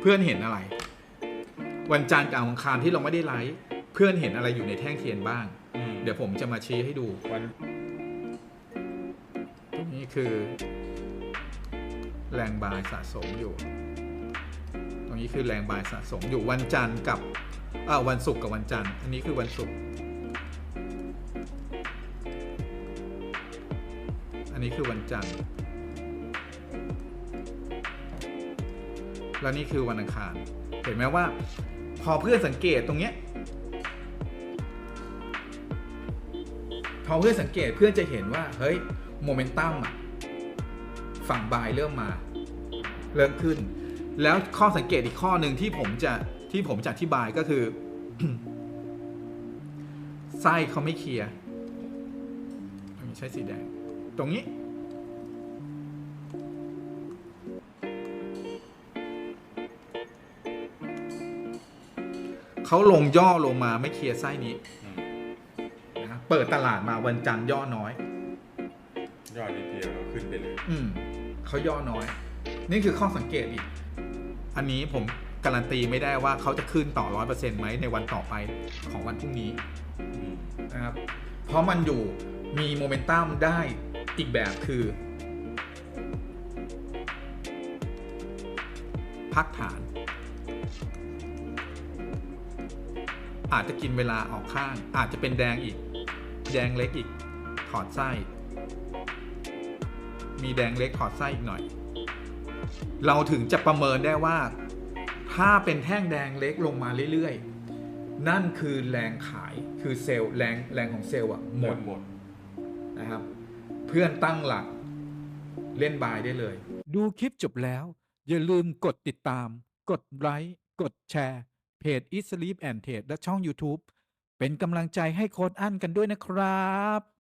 เพื่อนเห็นอะไร วันจันทร์กับวันอังคารที่เราไม่ได้ไลฟ์เพื่อนเห็นอะไรอยู่ในแท่งเทียนบ้าง อืมเดี๋ยวผมจะมาชี้ให้ดู วันตรงนี้คือแรงบายสะสมอยู่ ตรงนี้คือแรงบายสะสมอยู่วันจันทร์กับอ่าวันศุกร์กับวันจันทร์ อันนี้คือวันศุกร์ อันนี้คือวันจันทร์ แล้วนี่คือวันอังคาร เห็นไหมว่า พอเพื่อนสังเกตตรงเนี้ยพอเพื่อนสังเกตเพื่อนจะเห็นว่า เฮ้ยโมเมนตัมอะฝั่งบายเริ่มมา เริ่มขึ้น แล้วข้อสังเกตอีกข้อหนึ่งที่ผมจะที่ผมจะอธิบายก็คือไส้เขาไม่เคลียร์อันนี้ใช้สีแดง ตรงนี้ เขาลงย่อลงมาไม่เคลียร์ไส้นี้อืมนะครับเปิดตลาดมาวันจันทร์ย่อน้อยยอดนิดเดียวเราขึ้นไปเลย อืมเขาย่อน้อย นี่คือข้อสังเกตอีก อันนี้ผมการันตีไม่ได้ว่าเขาจะขึ้นต่อร้อยเปอร์เซ็นต์ไหมในวันต่อไปของวันพรุ่งนี้อืมนะครับ เพราะมันอยู่มีโมเมนตัมได้อีกแบบคือ พักฐาน อาจจะกินเวลาออกข้าง อาจจะเป็นแดงอีก แดงเล็กอีก ถอดไส้ มีแดงเล็กถอดไส้อีกหน่อย เราถึงจะประเมินได้ว่า ถ้าเป็นแท่งแดงเล็กลงมาเรื่อยๆ นั่นคือแรงขายคือเซลล์แรงแรงของเซลล์อะหมดหมดนะครับ เพื่อนตั้งหลักเล่นบายได้เลย ดูคลิปจบแล้ว อย่าลืมกดติดตาม กดไลค์กดแชร์ เพจ e a s l e e p and Trade และช่อง YouTube เป็นกำลังใจให้โค้ดอั้นกันด้วยนะครับ